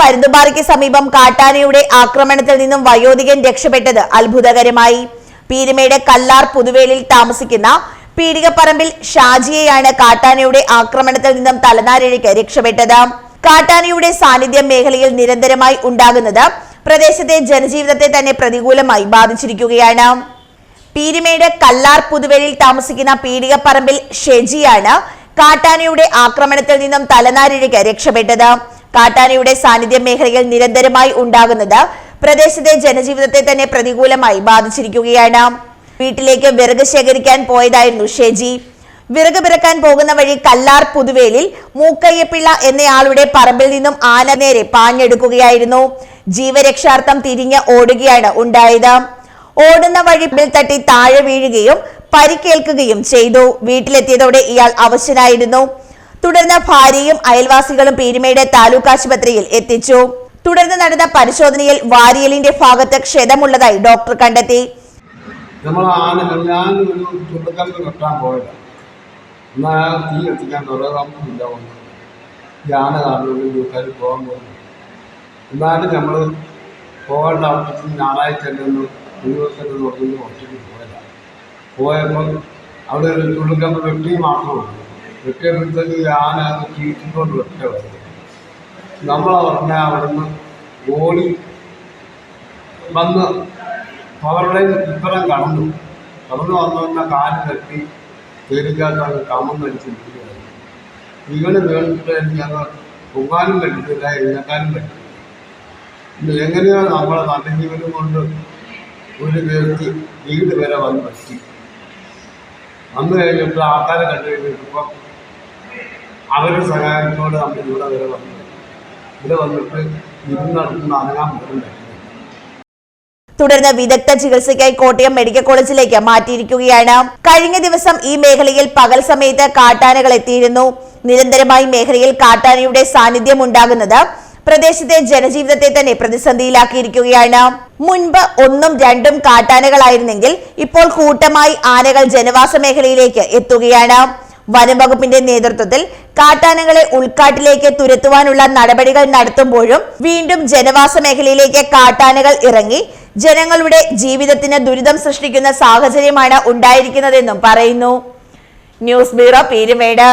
പരുന്തുപാറയ്ക്ക് സമീപം കാട്ടാനയുടെ ആക്രമണത്തിൽ നിന്നും വയോധികൻ രക്ഷപ്പെട്ടത് അത്ഭുതകരമായി. പീരുമേട് കല്ലാർ പുതുവേലിൽ താമസിക്കുന്ന പീടികപ്പറമ്പിൽ ഷാജിയെയാണ് കാട്ടാനയുടെ ആക്രമണത്തിൽ നിന്നും തലനാരിഴയ്ക്ക് രക്ഷപ്പെട്ടത്. കാട്ടാനയുടെ സാന്നിധ്യം മേഖലയിൽ നിരന്തരമായി ഉണ്ടാകുന്നത് പ്രദേശത്തെ ജനജീവിതത്തെ തന്നെ പ്രതികൂലമായി ബാധിച്ചിരിക്കുകയാണ്. പീരുമേട് കല്ലാർ പുതുവേലിൽ താമസിക്കുന്ന പീടികപ്പറമ്പിൽ ഷെജിയാണ് കാട്ടാനയുടെ ആക്രമണത്തിൽ നിന്നും തലനാരിഴയ്ക്ക് രക്ഷപ്പെട്ടത്. കാട്ടാനയുടെ സാന്നിധ്യം മേഖലയിൽ നിരന്തരമായി ഉണ്ടാകുന്നത് പ്രദേശത്തെ ജനജീവിതത്തെ തന്നെ പ്രതികൂലമായി ബാധിച്ചിരിക്കുകയാണ്. വീട്ടിലേക്ക് വിറക് ശേഖരിക്കാൻ പോയതായിരുന്നു ഷെജി. വിറക് പിറക്കാൻ പോകുന്ന വഴി കല്ലാർ പുതുവേലിൽ മൂക്കയ്യപ്പിള്ള എന്നയാളുടെ പറമ്പിൽ നിന്നും ആന നേരെ പാഞ്ഞെടുക്കുകയായിരുന്നു. ജീവരക്ഷാർത്ഥം തിരിഞ്ഞ് ഓടുകയാണ് ഉണ്ടായത്. ഓടുന്ന വഴി ബിൽ തട്ടി താഴെ വീഴുകയും പരിക്കേൽക്കുകയും ചെയ്തു. വീട്ടിലെത്തിയതോടെ ഇയാൾ അവശനായിരുന്നു. തുടർന്ന് ഭാര്യയും അയൽവാസികളും പീരുമേട് താലൂക്ക് ആശുപത്രിയിൽ എത്തിച്ചു. തുടർന്ന് നടന്ന പരിശോധനയിൽ വാരിയലിന്റെ ഭാഗത്ത് ക്ഷതമുള്ളതായി ഡോക്ടർ കണ്ടെത്തി. നമ്മൾ ചുണ്ടക്കല്ല് തീ നമ്മൾ പോയപ്പോൾ അവിടെ ഒരു ചുള്ളിക്കമ്പ് വെട്ടി മാത്രമേ ആന അത് ചീറ്റിക്കൊണ്ട് വെട്ട വരുന്നത് നമ്മളെ ഉടനെ അവിടുന്ന് ഓടി വന്ന് അവരുടെ ഇപ്പുറം കടന്നു. കടന്നു വന്നു വന്ന കാൽ തട്ടി തേരിക്കാത്ത കമന്നടിച്ച് ഇവന് വേണ്ടിട്ട് ഞങ്ങൾ പൊങ്ങാനും പറ്റത്തില്ല എഴുന്നേക്കാനും പറ്റില്ല എങ്ങനെയോ നമ്മളെ നല്ല ജീവനും കൊണ്ട് ഒരു പേർക്ക് വീട് വരെ വന്ന് പറ്റി. വന്നു കഴിഞ്ഞപ്പോൾ ആൾക്കാരെ കണ്ടു കഴിഞ്ഞപ്പോൾ അവരുടെ സഹായത്തോട് നമ്മൾ ഇവിടെ വരെ വന്നു. ഇവിടെ വന്നിട്ട് ഇരുന്നടക്കുന്ന അനങ്ങാൻ അറിയാൻ പറ്റില്ല തുടർന്ന് വിദഗ്ധ ചികിത്സയ്ക്കായി കോട്ടയം മെഡിക്കൽ കോളേജിലേക്ക് മാറ്റിയിരിക്കുകയാണ്. കഴിഞ്ഞ ദിവസം ഈ മേഖലയിൽ പകൽ സമയത്ത് കാട്ടാനകൾ എത്തിയിരുന്നു. നിരന്തരമായി മേഖലയിൽ കാട്ടാനയുടെ സാന്നിധ്യം ഉണ്ടാകുന്നത് പ്രദേശത്തെ ജനജീവിതത്തെ തന്നെ പ്രതിസന്ധിയിലാക്കിയിരിക്കുകയാണ്. മുൻപ് ഒന്നും രണ്ടും കാട്ടാനകളായിരുന്നെങ്കിൽ ഇപ്പോൾ കൂട്ടമായി ആനകൾ ജനവാസ മേഖലയിലേക്ക് എത്തുകയാണ്. വനംവകുപ്പിന്റെ നേതൃത്വത്തിൽ കാട്ടാനകളെ ഉൾക്കാട്ടിലേക്ക് തുരത്തുവാനുള്ള നടപടികൾ നടത്തുമ്പോഴും വീണ്ടും ജനവാസ മേഖലയിലേക്ക് കാട്ടാനകൾ ഇറങ്ങി ജനങ്ങളുടെ ജീവിതത്തിന് ദുരിതം സൃഷ്ടിക്കുന്ന സാഹചര്യമാണ് ഉണ്ടായിരിക്കുന്നതെന്നും പറയുന്നു. News bureau Peermade.